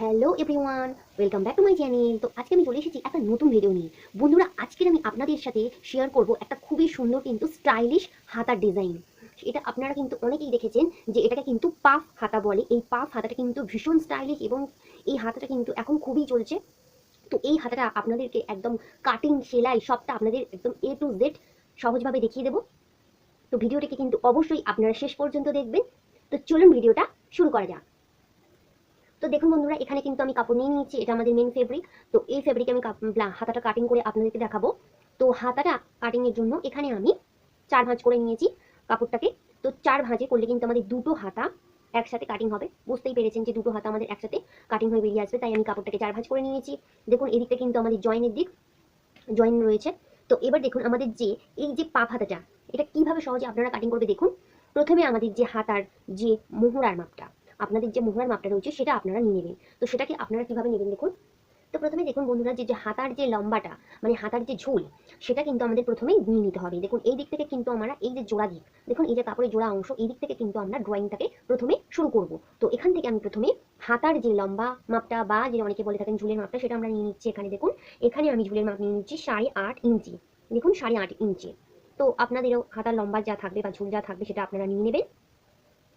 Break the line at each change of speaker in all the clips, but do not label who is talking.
Hello everyone, welcome back to my channel. তো আজকে আমি চলে এসেছি একটা নতুন ভিডিও নিয়ে। বন্ধুরা আজকে আমি আপনাদের সাথে শেয়ার করব একটা খুবই সুন্দর কিন্তু স্টাইলিশ হাতার ডিজাইন এটা আপনারা কিন্তু অনেকেই দেখেছেন যে এটাকে কিন্তু পাফ হাতা বলে। এই পাফ হাতাটা কিন্তু ভীষণ স্টাইলিশ এবং এই হাতাটা কিন্তু এখন খুবই চলছে। তো এই হাতাটা আপনাদেরকে একদম কাটিং সেলাই সবটা আপনাদের একদম এ টু জেড সহজভাবে দেখিয়ে দেবো। তো ভিডিওটিকে কিন্তু অবশ্যই আপনারা শেষ পর্যন্ত দেখবেন। তো চলুন ভিডিওটা শুরু করা যাক। তো দেখুন বন্ধুরা, এখানে কিন্তু আমি কাপড় নিয়ে নিয়েছি, এটা আমাদের মেন ফেব্রিক তো এই ফেব্রিকে আমি হাতাটা কাটিং করে আপনাদেরকে দেখাবো। তো হাতাটা কাটিং এর জন্য এখানে আমি চার ভাঁজ করে নিয়েছি কাপড়টাকে। তো চার ভাঁজে করলে কিন্তু আমাদের দুটো হাতা একসাথে কাটিং হবে। বুঝতেই পেরেছেন যে দুটো হাতা আমাদের একসাথে কাটিং হয়ে বেরিয়ে আসবে, তাই আমি কাপড়টাকে চার ভাঁজ করে নিয়েছি। দেখুন, এদিকটা কিন্তু আমাদের জয়েনের দিক জয়েন রয়েছে। তো এবার দেখুন, আমাদের যে, এই যে পাপ হাতাটা, এটা কীভাবে সহজে আপনারা কাটিং করবে দেখুন। প্রথমে আমাদের যে হাতার যে মোহরার মাপটা আপনাদের যে মোহরার মাপটা রয়েছে সেটা আপনারা নিয়ে নেবেন তো সেটাকে আপনারা কীভাবে নেবেন দেখুন? তো প্রথমে দেখুন বন্ধুরা যে যে হাতার যে লম্বাটা মানে হাতার যে ঝোল, সেটা কিন্তু আমাদের প্রথমেই নিয়ে নিতে হবে। দেখুন, এই দিক থেকে কিন্তু আমরা এই যে জোড়া দিক, দেখুন এই যে কাপড়ের জোড়া অংশ, এই দিক থেকে কিন্তু আমরা ড্রয়িংটাকে প্রথমে শুরু করব। তো এখান থেকে আমি প্রথমে হাতার যে লম্বা মাপটা, বা যে অনেকে বলে থাকেন ঝুলের মাপটা, সেটা আমরা নিয়ে নিচ্ছি এখানে, দেখুন। এখানে আমি ঝুলের মাপ নিয়ে নিচ্ছি সাড়ে আট ইঞ্চি। দেখুন, সাড়ে আট ইঞ্চি। তো আপনাদেরও হাতার লম্বা যা থাকবে বা ঝুল যা থাকবে সেটা আপনারা নিয়ে নেবেন।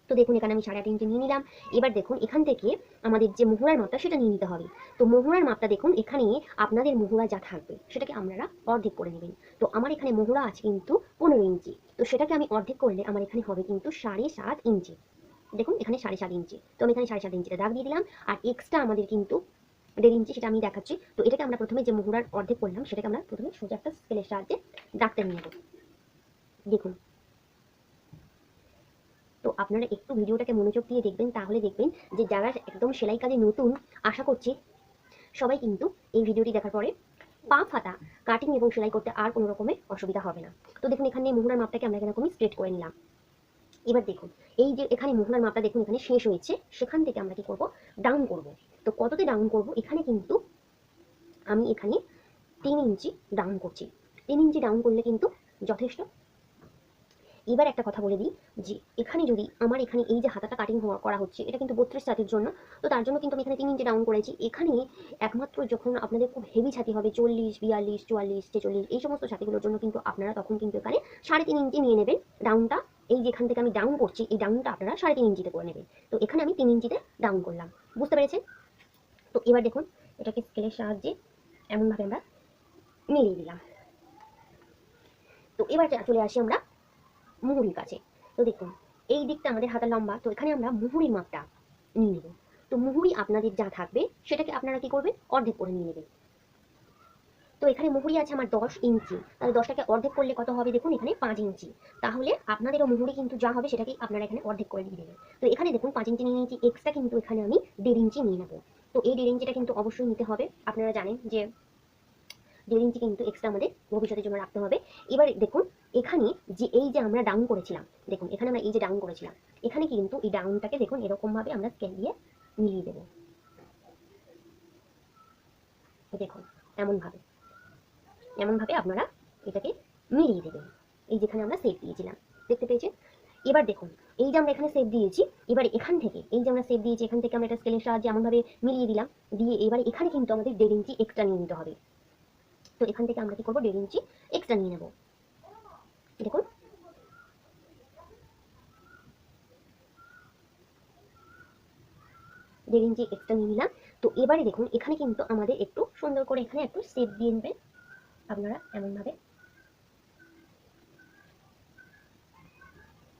তো দেখুন, এখানে আমি সাড়ে আট ইঞ্চি নিয়ে নিলাম। এবার দেখুন, এখান থেকে আমাদের যে মোহরার মাপটা, সেটা নিয়ে নিতে হবে। তো মোহরার মাপটা দেখুন, এখানে আপনাদের মোহরা যা থাকবে, সেটাকে আপনারা অর্ধেক করে নেবেন। তো আমার এখানে মোহরা আছে কিন্তু পনেরো ইঞ্চি। তো সেটাকে আমি অর্ধেক করলে আমার এখানে হবে কিন্তু সাড়ে সাত ইঞ্চি। দেখুন, এখানে সাড়ে সাত ইঞ্চি। তো আমি এখানে সাড়ে সাত ইঞ্চিটা দাগ দিয়ে দিলাম, আর এক্সট্রা আমাদের কিন্তু দেড় ইঞ্চি সেটা আমি দেখাচ্ছি। তো এটাকে আমরা প্রথমে যে মোহরার অর্ধেক করলাম, সেটাকে আমরা প্রথমে সোজা একটা স্কেলের সাহায্যে দাগটা নিয়ে নেব। দেখুন তো আপনারা একটু ভিডিওটাকে মনোযোগ দিয়ে দেখবেন, তাহলে দেখবেন যে যারা একদম সেলাই কাজে নতুন, আশা করছি সবাই কিন্তু এই ভিডিওটি দেখার পরে পা ফাটা কাটিং এবং সেলাই করতে আর কোনো রকমের অসুবিধা হবে না। তো দেখুন, এখানে মোহরার মাপটাকে আমরা এরকমই স্ট্রেট করে নিলাম। এবার দেখুন, এই যে এখানে মোহরার মাপটা দেখুন, এখানে শেষ হয়েছে। সেখান থেকে আমরা কি করব? ডাউন করব। তো কততে ডাউন করব? এখানে কিন্তু আমি এখানে তিন ইঞ্চি ডাউন করছি। তিন ইঞ্চি ডাউন করলে কিন্তু যথেষ্ট এবার একটা কথা বলে দিই যে, এখানে যদি আমার এখানে এই যে হাতাটা কাটিং হওয়া করা হচ্ছে, এটা কিন্তু বত্রিশ ছাতির জন্য, তো তার জন্য কিন্তু আমি এখানে তিন ইঞ্চি ডাউন করেছি। এখানে একমাত্র যখন আপনাদের খুব হেভি ছাতি হবে, চল্লিশ, বিয়াল্লিশ, চুয়াল্লিশ, ছেচল্লিশ, এই সমস্ত ছাতিগুলোর জন্য কিন্তু আপনারা তখন কিন্তু এখানে সাড়ে তিন ইঞ্চি নিয়ে নেবেন ডাউনটা এই যেখান থেকে আমি ডাউন করছি, এই ডাউনটা আপনারা সাড়ে তিন ইঞ্চিতে করে নেবেন। তো এখানে আমি তিন ইঞ্চিতে ডাউন করলাম। বুঝতে পেরেছেন? তো এবার দেখুন, এটাকে স্কেলের সাহায্যে এমনভাবে আমরা মিলিয়ে দিলাম। তো এবার চলে আসি আমরা মুহুরির কাছে। তো দেখুন, এই দিকটা আমাদের হাতের লম্বা, তো এখানে আমরা মুহুরির মাপটা নিয়ে নেব। তো মুহুরি আপনাদের যা থাকবে, সেটাকে আপনারা কি করবেন? অর্ধেক করে নিয়ে নেবেন। তো এখানে মুহুরি আছে আমার দশ ইঞ্চি। তাহলে দশটাকে অর্ধেক করলে কত হবে? দেখুন, এখানে পাঁচ ইঞ্চি। তাহলে আপনাদেরও মুহুরি কিন্তু যা হবে সেটাকে আপনারা এখানে অর্ধেক করে দিয়ে দেবেন। তো এখানে দেখুন, পাঁচ ইঞ্চি নিয়ে নিয়েছি। এক্সট্রা কিন্তু এখানে আমি দেড় ইঞ্চি নিয়ে নেব। তো এই দেড় ইঞ্চিটা কিন্তু অবশ্যই নিতে হবে। আপনারা জানেন যে দেড় কিন্তু এক্সট্রা আমাদের ভবিষ্যতের জন্য রাখতে হবে। এবার দেখুন, এখানে যে এই যে আমরা ডাউন করেছিলাম, দেখুন, এখানে আমরা এই যে ডাউন করেছিলাম, এখানে কিন্তু এই ডাউনটাকে দেখুন এরকম ভাবে আমরা স্কেল দিয়ে মিলিয়ে দেবো। দেখুন, এমন ভাবে এমন ভাবে আপনারা এটাকে মিলিয়ে দেবেন। এই যেখানে আমরা সেভ দিয়েছিলাম, দেখতে পেয়েছেন? এবার দেখুন, এই যে আমরা এখানে সেভ দিয়েছি, এবার এখান থেকে, এই যে আমরা সেভ দিয়েছি, এখান থেকে আমরা এটা স্কেলের সাহায্যে এমনভাবে মিলিয়ে দিলাম, দিয়ে এবার এখানে কিন্তু আমাদের দেড় ইঞ্চি এক্সট্রা নিয়ে নিতে হবে। তো এখান থেকে আমরা কি করব? দেড় ইঞ্চি এক্সট্রা নিয়ে নেব। দেখুন। দেড় ইঞ্চি এক্সট্রা নিয়ে নিলাম। তো এবারে দেখুন, এখানে কিন্তু আমাদের একটু সুন্দর করে এখানে একটু সেপ দিয়ে নেবেন। আপনারা এমনভাবে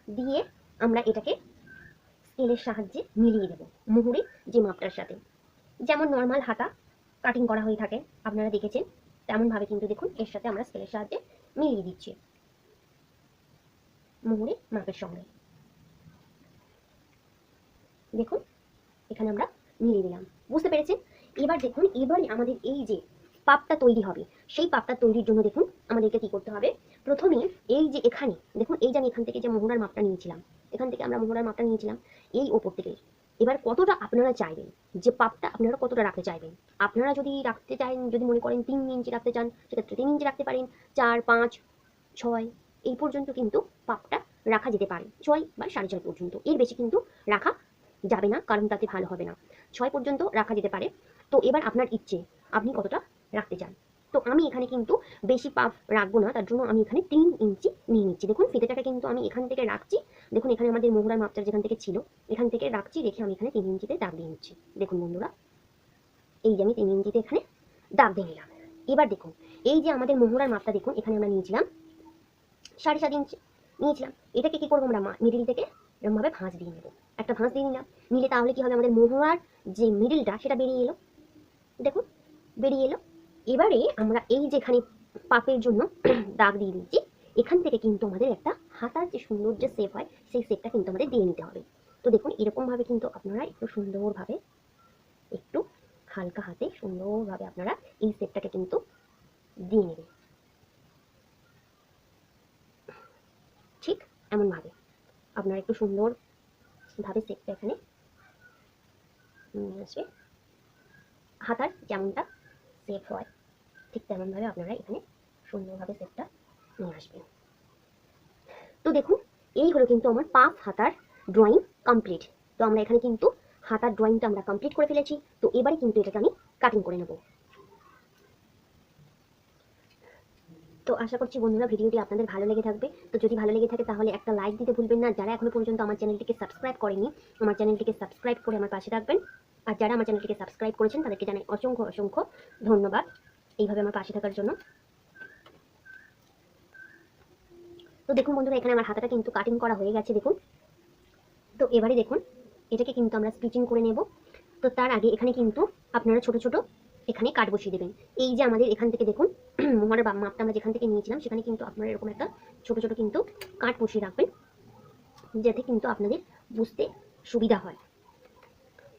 দিয়ে আমরা এটাকে স্কেলের সাহায্যে মিলিয়ে দেবো, মুহুরি যে মাপটার সাথে। যেমন নর্মাল হাতা কাটিং করা হয়ে থাকে, আপনারা দেখেছেন। তেমনভাবে কিন্তু দেখুন, এর সাথে আমরা স্কেলের সাহায্যে মিলিয়ে দিচ্ছি। মুহুরি মাপের সঙ্গে। দেখুন, এখানে আমরা মিলিয়ে দিলাম। বুঝতে পেরেছেন? এবার দেখুন এবারে আমাদের এই যে পাপটা তৈরি হবে, সেই পাপটা তৈরির জন্য দেখুন, আমাদেরকে কি করতে হবে? প্রথমে এই যে এখানে, দেখুন, এই যে আমি এখান থেকে যে মোহরার মাপটা নিয়েছিলাম, এখান থেকে আমরা মোহরার মাপটা নিয়েছিলাম, এই ওপর থেকে। এবার কতটা আপনারা চাইবেন? যে পাপটা আপনারা কতটা রাখতে চাইবেন? আপনারা যদি রাখতে চান, যদি মনে করেন তিন ইঞ্চি রাখতে চান, সেক্ষেত্রে তিন ইঞ্চি রাখতে পারেন, চার, পাঁচ, ছয়, এই পর্যন্ত কিন্তু পাপটা রাখা যেতে পারে। ছয় বা সাড়ে ছয় পর্যন্ত। এর বেশি কিন্তু রাখা যাবে না, কারণ তাতে ভালো হবে না। ছয় পর্যন্ত রাখা যেতে পারে। তো এবার আপনার ইচ্ছে, আপনি কতটা রাখতে চান? তো আমি এখানে কিন্তু বেশি পাফ রাখব না, তার জন্য আমি এখানে তিন ইঞ্চি নিয়ে নিচ্ছি। দেখুন, ফিতেটাকে কিন্তু আমি এখান থেকে রাখছি। দেখুন, এখানে আমাদের মোহরার মাপটা যেখান থেকে ছিল, এখান থেকে রাখছি, রেখে আমি এখানে তিন ইঞ্চিতে দাগ দিয়ে নিচ্ছি। দেখুন বন্ধুরা, এই যে আমি তিন ইঞ্চিতে এখানে দাগ দিয়ে নিলাম। এবার দেখুন, এই যে আমাদের মোহরার মাপটা দেখুন, এখানে আমরা নিয়েছিলাম সাড়ে সাত ইঞ্চি নিয়েছিলাম। এটাকে কি করব আমরা মিডিল থেকে এরকমভাবে ভাঁজ দিয়ে নেব। একটা ভাঁজ দিয়ে নিলাম। নিলে তাহলে কি হবে, আমাদের মোহরার যে মিডিলটা সেটা বেরিয়ে এলো। দেখুন, বেরিয়ে এলো। এবারে আমরা এই যেখানে পাপের জন্য দাগ দিয়ে দিচ্ছি এখান থেকে কিন্তু আমাদের একটা হাতার যে সুন্দর যে শেপ হয়, সেই শেপটা কিন্তু আমাদের দিয়ে নিতে হবে। তো দেখুন, এরকমভাবে কিন্তু আপনারা একটু সুন্দরভাবে, একটু হালকা হাতে সুন্দরভাবে আপনারা এই শেপটাকে কিন্তু দিয়ে নেবেন। ঠিক এমনভাবে আপনারা একটু সুন্দরভাবে শেপটা এখানে নিয়ে আসবে। হাতার যেমনটা সেফ হয় ঠিক তেমনভাবে আপনারা এখানে সুন্দরভাবে সেটটা নিয়ে আসবেন। তো দেখুন, এই হলো কিন্তু আমার পাঁচ হাতার ড্রয়িং কমপ্লিট তো আমরা এখানে কিন্তু হাতার ড্রয়িংটা আমরা কমপ্লিট করে ফেলেছি। তো এবারে কিন্তু এটাকে আমি কাটিং করে নেব। তো আশা করছি বন্ধুরা ভিডিওটি আপনাদের ভালো লেগে থাকবে। তো যদি ভালো লেগে থাকে তাহলে একটা লাইক দিতে ভুলবেন না। যারা এখনও পর্যন্ত আমার চ্যানেলটিকে সাবস্ক্রাইব করেনি, আমার চ্যানেলটিকে সাবস্ক্রাইব করে আমার পাশে থাকবেন। আর যারা আমার চ্যানেলটিকে সাবস্ক্রাইব করেছেন তাদেরকে জানাই অসংখ্য অসংখ্য ধন্যবাদ। এইভাবে আমার পাশে থাকার জন্য। তো দেখুন বন্ধুরা, এখানে আমার হাতাটা কিন্তু কাটিং করা হয়ে গেছে, দেখুন। তো এবারে দেখুন, এটাকে কিন্তু আমরা স্টিচিং করে নেব। তো তার আগে এখানে কিন্তু আপনারা ছোট ছোট এখানে কাট বসিয়ে দেবেন। এই যে আমাদের এখান থেকে দেখুন, মোহরের মাপটা আমরা যেখান থেকে নিয়েছিলাম, সেখানে কিন্তু আপনারা এরকম একটা ছোট ছোট কিন্তু কাট বসিয়ে রাখবেন, যাতে কিন্তু আপনাদের বুঝতে সুবিধা হয়।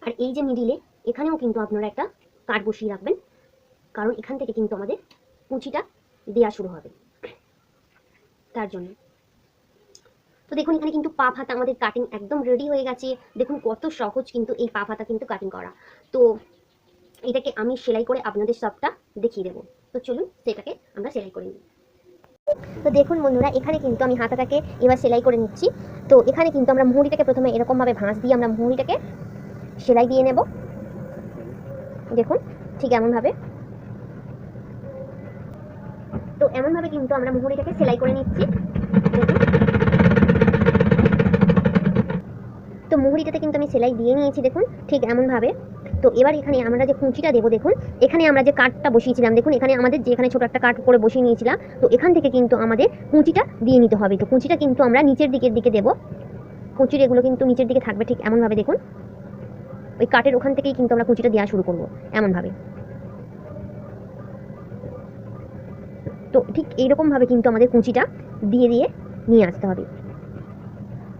আর এই যে মিডিলে এখানেও কিন্তু আপনারা একটা কাট বসিয়ে রাখবেন। কারণ এখান থেকে কিন্তু আমাদের কুচিটা দেওয়া শুরু হবে। তার জন্য। তো দেখুন, এখানে কিন্তু পা হাতা আমাদের কাটিং একদম রেডি হয়ে গেছে। দেখুন, কত সহজ কিন্তু এই পা হাতা কিন্তু কাটিং করা। তো এটাকে আমি সেলাই করে আপনাদের সবটা দেখিয়ে দেবো। তো চলুন, সেটাকে আমরা সেলাই করে নিই। তো দেখুন বন্ধুরা, এখানে কিন্তু আমি হাতাটাকে এবার সেলাই করে নিচ্ছি। তো এখানে কিন্তু আমরা মুহুরিটাকে প্রথমে এরকমভাবে ভাঁজ দিয়ে আমরা মুহুরিটাকে সেলাই দিয়ে নেব। দেখুন, ঠিক এমনভাবে। তো এমনভাবে কিন্তু আমরা মুহুরিটাকে সেলাই করে নিচ্ছি। তো মুহুরিটাতে কিন্তু আমি সেলাই দিয়ে নিয়েছি, দেখুন, ঠিক এমনভাবে। তো এবার এখানে আমরা যে কুঁচিটা দেবো, দেখুন, এখানে আমরা যে কাঠটা বসিয়েছিলাম, দেখুন, এখানে আমাদের যে এখানে ছোট একটা কাঠ করে বসিয়ে নিয়েছিলাম, তো এখান থেকে কিন্তু আমাদের কুঁচিটা দিয়ে নিতে হবে। তো কুঁচিটা কিন্তু আমরা নিচের দিকের দিকে দেবো। কুঁচির এগুলো কিন্তু নিচের দিকে থাকবে, ঠিক এমনভাবে, দেখুন। ওই কাঠের ওখান থেকেই কিন্তু আমরা কুঁচিটা দেওয়া শুরু করব, এমনভাবে। তো ঠিক এইরকমভাবে কিন্তু আমাদের কুচিটা দিয়ে দিয়ে নিয়ে আসতে হবে।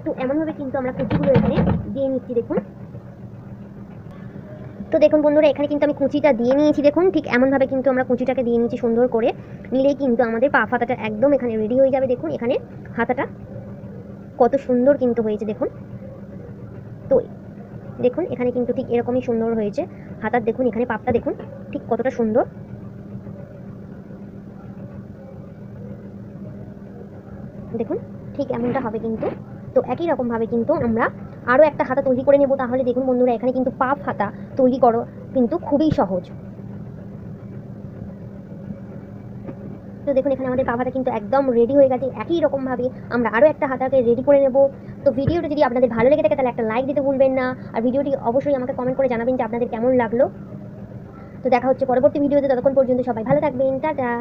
তো এমনভাবে কিন্তু আমরা কুচিগুলো এখানে দিয়ে নিচ্ছি, দেখুন। তো দেখুন বন্ধুরা, এখানে কিন্তু আমি কুচিটা দিয়ে নিয়েছি, দেখুন। ঠিক এমনভাবে কিন্তু আমরা কুচিটাকে দিয়ে নিয়েছি সুন্দর করে। নিলেই কিন্তু আমাদের পা হাতাটা একদম এখানে রেডি হয়ে যাবে, দেখুন। এখানে হাতাটা কত সুন্দর কিন্তু হয়েছে, দেখুন। তো দেখুন, এখানে কিন্তু ঠিক এরকমই সুন্দর হয়েছে। হাতার, দেখুন, এখানে পাপটা, দেখুন, ঠিক কতটা সুন্দর। দেখুন, ঠিক এমনটা হবে কিন্তু। তো একই রকমভাবে কিন্তু আমরা আরও একটা হাতা তৈরি করে নেব। তাহলে দেখুন বন্ধুরা, এখানে কিন্তু পাপ হাতা তৈরি করো কিন্তু খুবই সহজ। তো দেখুন, এখানে আমাদের হাতা কিন্তু একদম রেডি হয়ে গেছে। একই রকমভাবে আমরা আরও একটা হাতাকে রেডি করে নেব। তো ভিডিওটা যদি আপনাদের ভালো লেগে থাকে, তাহলে একটা লাইক দিতে ভুলবেন না। আর ভিডিওটি অবশ্যই আমাকে কমেন্ট করে জানাবেন যে আপনাদের কেমন লাগল। তো দেখা হচ্ছে পরবর্তী ভিডিওতে। ততক্ষণ পর্যন্ত সবাই ভালো থাকবেন। টাটা!